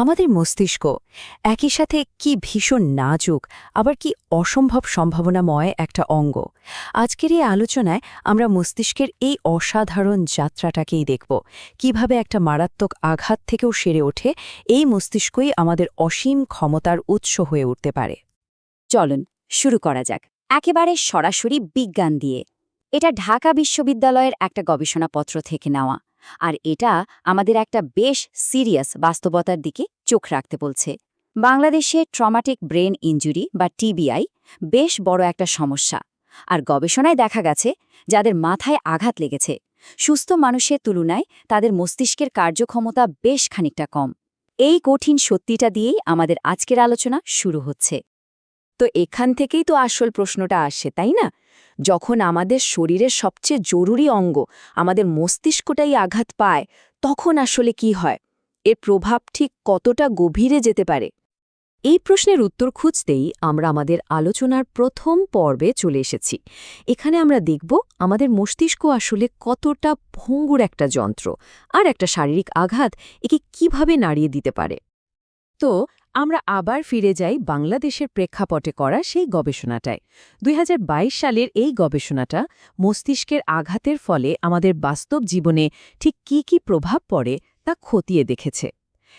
আমাদের মস্তিষ্ক একই সাথে কি ভীষণ নাজুক, আবার কি অসম্ভব সম্ভাবনাময় একটা অঙ্গ। আজকের এই আলোচনায় আমরা মস্তিষ্কের এই অসাধারণ যাত্রাটাকেই দেখব। কীভাবে একটা মারাত্মক আঘাত থেকেও সেরে ওঠে, এই মস্তিষ্কই আমাদের অসীম ক্ষমতার উৎস হয়ে উঠতে পারে। চলুন, শুরু করা যাক। একেবারে সরাসরি বিজ্ঞান দিয়ে। এটা ঢাকা বিশ্ববিদ্যালয়ের একটা গবেষণাপত্র থেকে নেওয়া। আর এটা আমাদের একটা বেশ সিরিয়াস বাস্তবতার দিকে চোখ রাখতে বলছে। বাংলাদেশে ট্রমাটিক ব্রেন ইঞ্জুরি বা টিবিআই বেশ বড় একটা সমস্যা। আর গবেষণায় দেখা গেছে, যাদের মাথায় আঘাত লেগেছে, সুস্থ মানুষের তুলনায় তাদের মস্তিষ্কের কার্যক্ষমতা বেশ খানিকটা কম। এই কঠিন সত্যিটা দিয়েই আমাদের আজকের আলোচনা শুরু হচ্ছে। তো এখান থেকেই তো আসল প্রশ্নটা আসে, তাই না? যখন আমাদের শরীরের সবচেয়ে জরুরি অঙ্গ আমাদের মস্তিষ্কটাই আঘাত পায়, তখন আসলে কি হয়? এর প্রভাব ঠিক কতটা গভীরে যেতে পারে? এই প্রশ্নের উত্তর খুঁজতেই আমরা আমাদের আলোচনার প্রথম পর্বে চলে এসেছি। এখানে আমরা দেখব আমাদের মস্তিষ্ক আসলে কতটা ভঙ্গুর একটা যন্ত্র আর একটা শারীরিক আঘাত একে কীভাবে নাড়িয়ে দিতে পারে। তো আমরা আবার ফিরে যাই বাংলাদেশের প্রেক্ষাপটে করা সেই গবেষণাটায়। দুই হাজার বাইশ সালের এই গবেষণাটা মস্তিষ্কের আঘাতের ফলে আমাদের বাস্তব জীবনে ঠিক কি কি প্রভাব পড়ে তা খতিয়ে দেখেছে।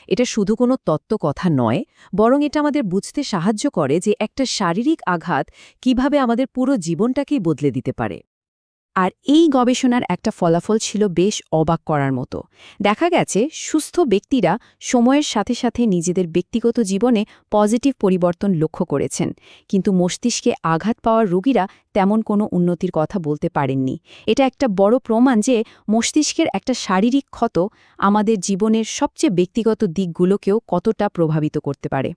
এটা শুধু কোনো তত্ত্ব কথা নয়, বরং এটা আমাদের বুঝতে সাহায্য করে যে একটা শারীরিক আঘাত কীভাবে আমাদের পুরো জীবনটাকেই বদলে দিতে পারে। আর এই গবেষণার একটা ফলাফল ছিল বেশ অবাক করার মতো। দেখা গেছে, সুস্থ ব্যক্তিরা সময়ের সাথে সাথে নিজেদের ব্যক্তিগত জীবনে পজিটিভ পরিবর্তন লক্ষ্য করেছেন, কিন্তু মস্তিষ্কে আঘাত পাওয়ার রোগীরা তেমন কোনো উন্নতির কথা বলতে পারেননি। এটা একটা বড় প্রমাণ যে মস্তিষ্কের একটা শারীরিক ক্ষত আমাদের জীবনের সবচেয়ে ব্যক্তিগত দিকগুলোকেও কতটা প্রভাবিত করতে পারে।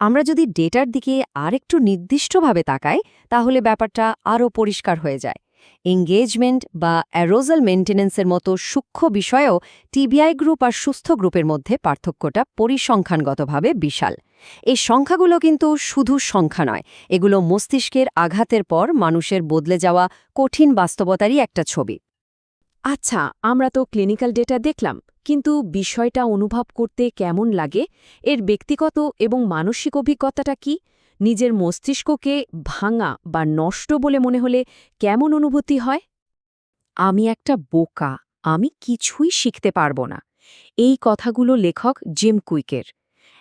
আমরা যদি ডেটার দিকে আরেকটু নির্দিষ্টভাবে তাকাই, তাহলে ব্যাপারটা আরও পরিষ্কার হয়ে যায়। এঙ্গেজমেন্ট বা অ্যারোজাল মেনটেন্যান্সের মতো সূক্ষ্ম বিষয়েও টিবিআই গ্রুপ আর সুস্থ গ্রুপের মধ্যে পার্থক্যটা পরিসংখ্যানগতভাবে বিশাল। এই সংখ্যাগুলো কিন্তু শুধু সংখ্যা নয়, এগুলো মস্তিষ্কের আঘাতের পর মানুষের বদলে যাওয়া কঠিন বাস্তবতারই একটা ছবি। আচ্ছা আমরা তো ক্লিনিক্যাল ডেটা দেখলাম, কিন্তু বিষয়টা অনুভব করতে কেমন লাগে? এর ব্যক্তিগত এবং মানসিক অভিজ্ঞতাটা কি? নিজের মস্তিষ্ককে ভাঙা বা নষ্ট বলে মনে হলে কেমন অনুভূতি হয়? আমি একটা বোকা, আমি কিছুই শিখতে পারব না। এই কথাগুলো লেখক জিম কুইকের।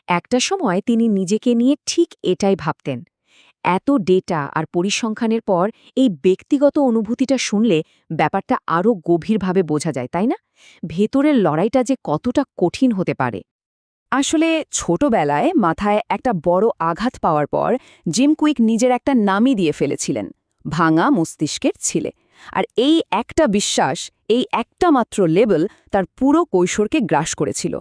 একটা সময় তিনি নিজেকে নিয়ে ঠিক এটাই ভাবতেন। এত ডেটা আর পরিসংখ্যানের পর এই ব্যক্তিগত অনুভূতিটা শুনলে ব্যাপারটা আরও গভীরভাবে বোঝা যায়, তাই না? ভেতরের লড়াইটা যে কতটা কঠিন হতে পারে। আসলে ছোটবেলায় মাথায় একটা বড় আঘাত পাওয়ার পর জিম কুইক নিজের একটা নামই দিয়ে ফেলেছিলেন, ভাঙা মস্তিষ্কের ছিলে। আর এই একটা বিশ্বাস, এই একটা মাত্র লেবেল তার পুরো কৈশোরকে গ্রাস করেছিল।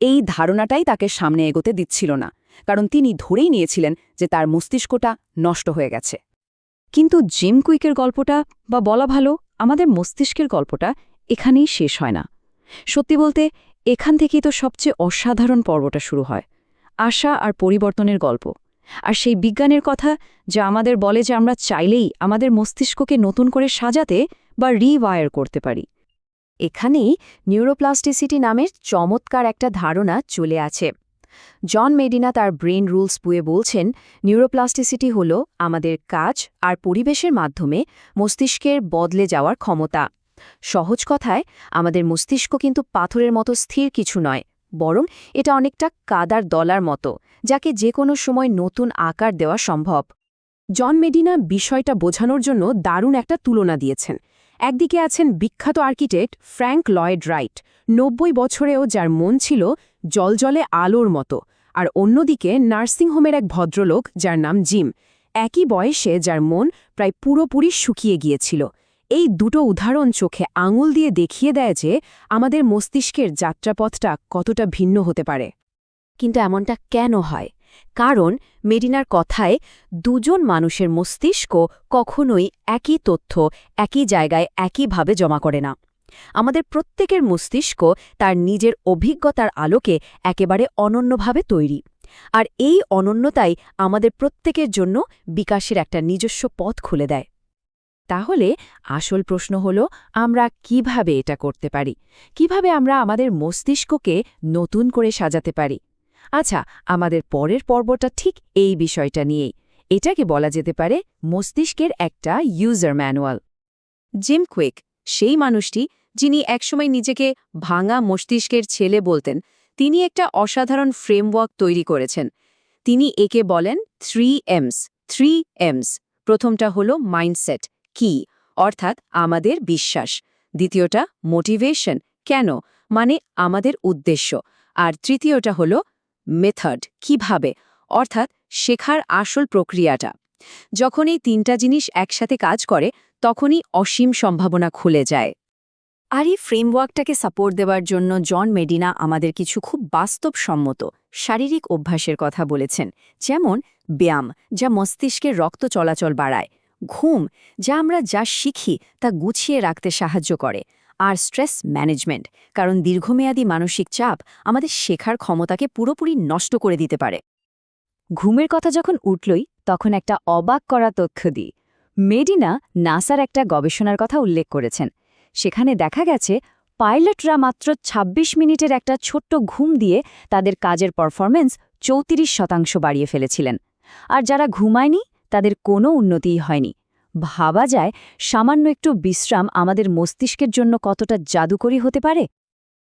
এই ধারণাটাই তাকে সামনে এগোতে দিচ্ছিল না, কারণ তিনি ধরেই নিয়েছিলেন যে তার মস্তিষ্কটা নষ্ট হয়ে গেছে। কিন্তু জিম কুইকের গল্পটা, বা বলা ভালো, আমাদের মস্তিষ্কের গল্পটা এখানেই শেষ হয় না। সত্যি বলতে এখান থেকেই তো সবচেয়ে অসাধারণ পর্বটা শুরু হয়, আশা আর পরিবর্তনের গল্প। আর সেই বিজ্ঞানের কথা যা আমাদের বলে যে আমরা চাইলেই আমাদের মস্তিষ্ককে নতুন করে সাজাতে বা রিওয়ায়ার করতে পারি। এখানেই নিউরোপ্লাস্টিসিটি নামের চমৎকার একটা ধারণা চলে আছে। জন মেডিনা তার ব্রেন রুলস বুয়ে বলছেন, নিউরোপ্লাস্টিসিটি হল আমাদের কাজ আর পরিবেশের মাধ্যমে মস্তিষ্কের বদলে যাওয়ার ক্ষমতা। সহজ কথায়, আমাদের মস্তিষ্ক কিন্তু পাথরের মতো স্থির কিছু নয়, বরং এটা অনেকটা কাদার দলার মতো, যাকে যে কোনো সময় নতুন আকার দেওয়া সম্ভব। জন মেডিনা বিষয়টা বোঝানোর জন্য দারুণ একটা তুলনা দিয়েছেন। একদিকে আছেন বিখ্যাত আর্কিটেক্ট ফ্র্যাঙ্ক লয়েড রাইট, নব্বই বছরেও যার মন ছিল জলজলে আলোর মতো, আর অন্যদিকে নার্সিংহোমের এক ভদ্রলোক যার নাম জিম, একই বয়সে যার মন প্রায় পুরোপুরি শুকিয়ে গিয়েছিল। এই দুটো উদাহরণ চোখে আঙুল দিয়ে দেখিয়ে দেয় যে আমাদের মস্তিষ্কের যাত্রাপথটা কতটা ভিন্ন হতে পারে। কিন্তু এমনটা কেন হয়? কারণ মেডিনার কথায় দুজন মানুষের মস্তিষ্ক কখনোই একই তথ্য, একই জায়গায়, একইভাবে জমা করে না। আমাদের প্রত্যেকের মস্তিষ্ক তার নিজের অভিজ্ঞতার আলোকে একেবারে অনন্যভাবে তৈরি। আর এই অনন্যতাই আমাদের প্রত্যেকের জন্য বিকাশের একটা নিজস্ব পথ খুলে দেয়। তাহলে আসল প্রশ্ন হল, আমরা কীভাবে এটা করতে পারি? কীভাবে আমরা আমাদের মস্তিষ্ককে নতুন করে সাজাতে পারি? আচ্ছা আমাদের পরের পর্বটা ঠিক এই বিষয়টা নিয়েই। এটাকে বলা যেতে পারে মস্তিষ্কের একটা ইউজার ম্যানুয়াল জিম কুইক সেই মানুষটি যিনি একসময় নিজেকে ভাঙা মস্তিষ্কের ছেলে বলতেন, তিনি একটা অসাধারণ ফ্রেমওয়ার্ক তৈরি করেছেন। তিনি একে বলেন থ্রি এমস থ্রি এমস প্রথমটা হলো মাইন্ডসেট কি? অর্থাৎ আমাদের বিশ্বাস। দ্বিতীয়টা মোটিভেশন কেন? মানে আমাদের উদ্দেশ্য। আর তৃতীয়টা হলো মেথড কীভাবে? অর্থাৎ শেখার আসল প্রক্রিয়াটা। যখন এই তিনটা জিনিস একসাথে কাজ করে, তখনই অসীম সম্ভাবনা খুলে যায়। আর এই ফ্রেমওয়ার্কটাকে সাপোর্ট দেওয়ার জন্য জন মেডিনা আমাদের কিছু খুব বাস্তবসম্মত, শারীরিক অভ্যাসের কথা বলেছেন। যেমন ব্যায়াম, যা মস্তিষ্কের রক্ত চলাচল বাড়ায়। ঘুম, যা আমরা যা শিখি তা গুছিয়ে রাখতে সাহায্য করে। আর স্ট্রেস ম্যানেজমেন্ট, কারণ দীর্ঘমেয়াদী মানসিক চাপ আমাদের শেখার ক্ষমতাকে পুরোপুরি নষ্ট করে দিতে পারে। ঘুমের কথা যখন উঠলই, তখন একটা অবাক করা তথ্য দিই। মেডিনা নাসার একটা গবেষণার কথা উল্লেখ করেছেন। সেখানে দেখা গেছে, পাইলটরা মাত্র ২৬ মিনিটের একটা ছোট্ট ঘুম দিয়ে তাদের কাজের পারফরমেন্স চৌত্রিশ শতাংশ বাড়িয়ে ফেলেছিলেন। আর যারা ঘুমায়নি তাদের কোনো উন্নতিই হয়নি। ভাবা যায়, সামান্য একটু বিশ্রাম আমাদের মস্তিষ্কের জন্য কতটা জাদুকরী হতে পারে?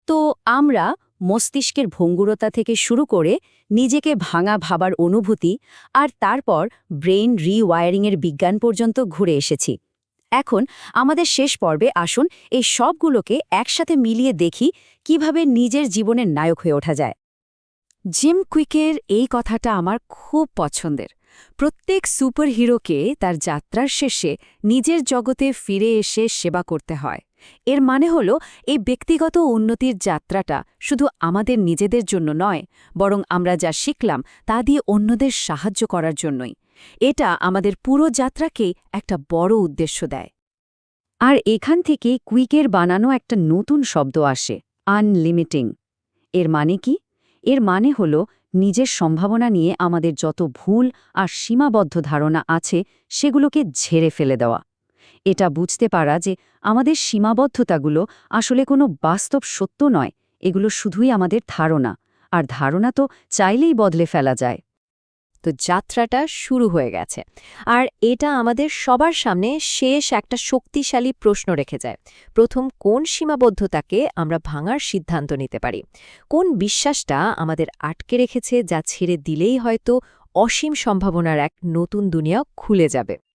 তো আমরা মস্তিষ্কের ভঙ্গুরতা থেকে শুরু করে নিজেকে ভাঙা ভাবার অনুভূতি আর তারপর ব্রেইন রিওয়ায়ারিংয়ের বিজ্ঞান পর্যন্ত ঘুরে এসেছি। এখন আমাদের শেষ পর্বে আসুন এই সবগুলোকে একসাথে মিলিয়ে দেখি কীভাবে নিজের জীবনের নায়ক হয়ে ওঠা যায়। জিম কুইকের এই কথাটা আমার খুব পছন্দের। প্রত্যেক সুপারহিরোকে তার যাত্রার শেষে নিজের জগতে ফিরে এসে সেবা করতে হয়। এর মানে হল, এই ব্যক্তিগত উন্নতির যাত্রাটা শুধু আমাদের নিজেদের জন্য নয়, বরং আমরা যা শিখলাম তা দিয়ে অন্যদের সাহায্য করার জন্যই। এটা আমাদের পুরো যাত্রাকেই একটা বড় উদ্দেশ্য দেয়। আর এখান থেকে কুইকের বানানো একটা নতুন শব্দ আসে, আনলিমিটিং। এর মানে কি? এর মানে হল নিজের সম্ভাবনা নিয়ে আমাদের যত ভুল আর সীমাবদ্ধ ধারণা আছে, সেগুলোকে ঝেড়ে ফেলে দেওয়া। এটা বুঝতে পারা যে আমাদের সীমাবদ্ধতাগুলো আসলে কোনো বাস্তব সত্য নয়, এগুলো শুধুই আমাদের ধারণা। আর ধারণা তো চাইলেই বদলে ফেলা যায়। তো যাত্রাটা শুরু হয়ে গেছে। আর এটা আমাদের সবার সামনে শেষ একটা শক্তিশালী প্রশ্ন রেখে যায়। প্রথম, কোন সীমাবদ্ধতাকে আমরা ভাঙার সিদ্ধান্ত নিতে পারি? কোন বিশ্বাসটা আমাদের আটকে রেখেছে যা ছেড়ে দিলেই হয়তো অসীম সম্ভাবনার এক নতুন দুনিয়া খুলে যাবে?